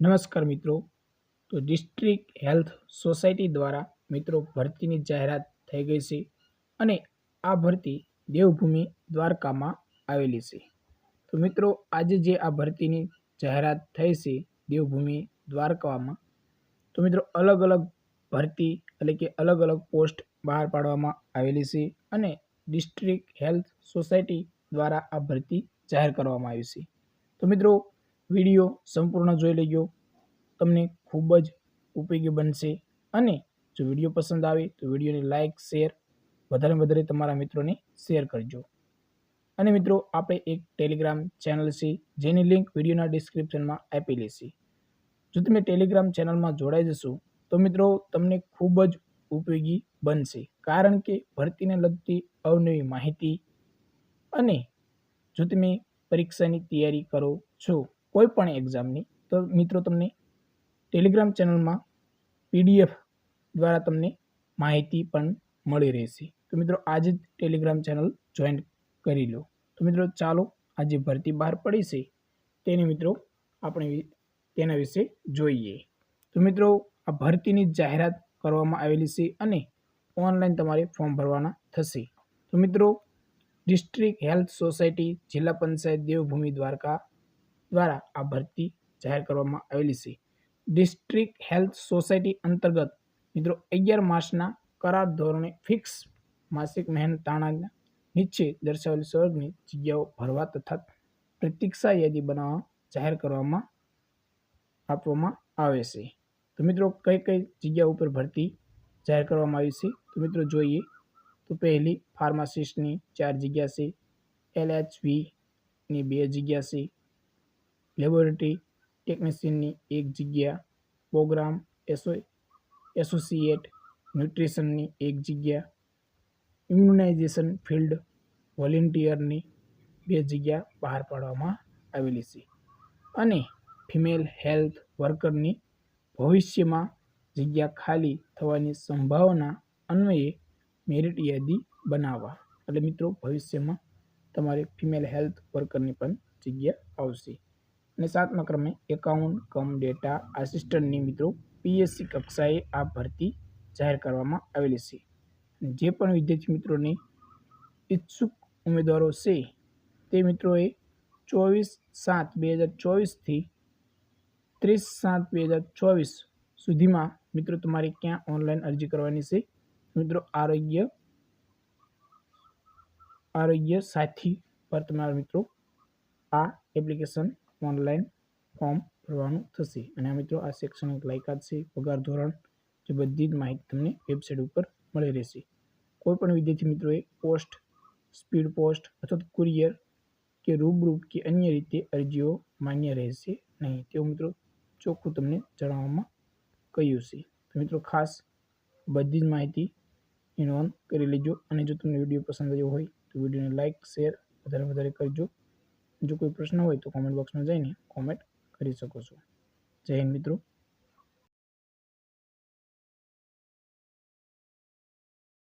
નમસ્કાર મિત્રો. તો ડિસ્ટ્રિક્ટ હેલ્થ સોસાયટી દ્વારા મિત્રો ભરતીની જાહેરાત થઈ ગઈ છે અને આ ભરતી દેવભૂમિ દ્વારકામાં આવેલી છે. તો મિત્રો, આજે જે આ ભરતીની જાહેરાત થઈ છે દેવભૂમિ દ્વારકામાં, તો મિત્રો અલગ અલગ ભરતી એટલે કે અલગ અલગ પોસ્ટ બહાર પાડવામાં આવેલી છે અને ડિસ્ટ્રિક્ટ હેલ્થ સોસાયટી દ્વારા આ ભરતી જાહેર કરવામાં આવી છે. તો મિત્રો વીડિયો સંપૂર્ણ જોઈ લેજો. તમને ખૂબ જ ઉપયોગી બનશે. અને જો વીડિયો પસંદ આવે તો વિડીયોને લાઇક શેર વધારે વધારે તમારા મિત્રોને શેર કરજો. અને મિત્રો, આપણે એક ટેલિગ્રામ ચેનલ છે, જેની લિંક વિડીયોના ડિસ્ક્રિપ્શનમાં આપેલી છે. જો તમે ટેલિગ્રામ ચેનલમાં જોડાઈ જશો, તો મિત્રો, તમને ખૂબ જ ઉપયોગી બનશે. કારણ કે ભરતીને લગતી અવનવી માહિતી અને જો તમે પરીક્ષાની તૈયારી કરો છો કોઈ પણ એક્ઝામની તો મિત્રો તમને ટેલિગ્રામ ચેનલમાં પીડીએફ દ્વારા તમને માહિતી પણ મળી રહેશે. તો મિત્રો આજે જ ટેલિગ્રામ ચેનલ જોઈન કરી લો. તો મિત્રો ચાલો આજે ભરતી બહાર પડી છે. તેને મિત્રો આપણે તેના વિશે જોઈએ. તો મિત્રો આ ભરતીની જાહેરાત કરવામાં આવેલી છે અને ઓનલાઈન તમારે ફોર્મ ભરવાના થશે. તો મિત્રો ડિસ્ટ્રિક્ટ હેલ્થ સોસાયટી જિલ્લા પંચાયત, દેવભૂમિ દ્વારકા દ્વારા આ ભરતી જાહેર કરવામાં આવેલી છે. ડિસ્ટ્રિક્ટ હેલ્થ સોસાયટી અંતર્ગત મિત્રો અગિયાર માસના કરાર ધોરણે ફિક્સ માસિક મહેનતાણાના નીચે દર્શાવેલ સ્વર્ગની જગ્યાઓ ભરવા તથા પ્રતીક્ષા યાદી બનાવવા જાહેર કરવામાં આપવામાં આવે છે. તો મિત્રો કઈ કઈ જગ્યા ઉપર ભરતી જાહેર કરવામાં આવી છે? તો મિત્રો જોઈએ તો પહેલી ફાર્માસિસ્ટની ચાર જગ્યા છે. એલએચવીની બે જગ્યા છે. લેબોરેટરી ટેકનિશિયનની એક જગ્યા, પ્રોગ્રામ એસો, એસોસિએટ ન્યુટ્રિશનની એક જગ્યા, ઇમ્યુનાઇઝેશન ફિલ્ડ વોલેન્ટિયરની બે જગ્યા બહાર પાડવામાં આવેલી છે અને ફિમેલ હેલ્થ વર્કરની ભવિષ્યમાં જગ્યા ખાલી થવાની સંભાવના અન્વયે મેરિટ યાદી બનાવવા. એટલે મિત્રો, ભવિષ્યમાં તમારે ફિમેલ હેલ્થ વર્કરની પણ જગ્યા આવશે. અને સાતમા ક્રમે એકાઉન્ટ કમ ડેટા આસિસ્ટન્ટની મિત્રો પીએસસી કક્ષાએ આ ભરતી જાહેર કરવામાં આવેલી છે. જે પણ વિદ્યાર્થી મિત્રોને ઈચ્છુક ઉમેદવારો છે, તે મિત્રોએ ચોવીસ સાત બે હજાર ચોવીસથી ત્રીસ સાત બે હજાર ચોવીસ સુધીમાં મિત્રો તમારે ક્યાં ઓનલાઈન અરજી કરવાની છે? મિત્રો આરોગ્ય આરોગ્ય સાથી પર તમારા મિત્રો આ એપ્લિકેશન ઓનલાઈન ફોર્મ ભરવાનું થશે. અને આ મિત્રો, આ શૈક્ષણિક લાયકાત છે. પગાર ધોરણ જે બધી જ માહિતી તમને વેબસાઇટ ઉપર મળી રહેશે. કોઈ પણ વિદ્યાર્થી મિત્રોએ પોસ્ટ સ્પીડ પોસ્ટ અથવા તો કુરિયર કે રૂબરૂ કે અન્ય રીતે અરજીઓ માન્ય રહેશે નહીં. તેવું મિત્રો ચોખ્ખું તમને જણાવવામાં કહ્યું છે. તો મિત્રો, ખાસ બધી જ માહિતી નોંધ કરી લેજો. અને જો તમને વીડિયો પસંદ આવ્યો હોય તો વિડીયોને લાઇક શેર વધારે વધારે કરજો. જો કોઈ પ્રશ્ન હોય તો કોમેન્ટ બોક્સમાં જઈને કોમેન્ટ કરી શકો છો. જય હિન્દ મિત્રો.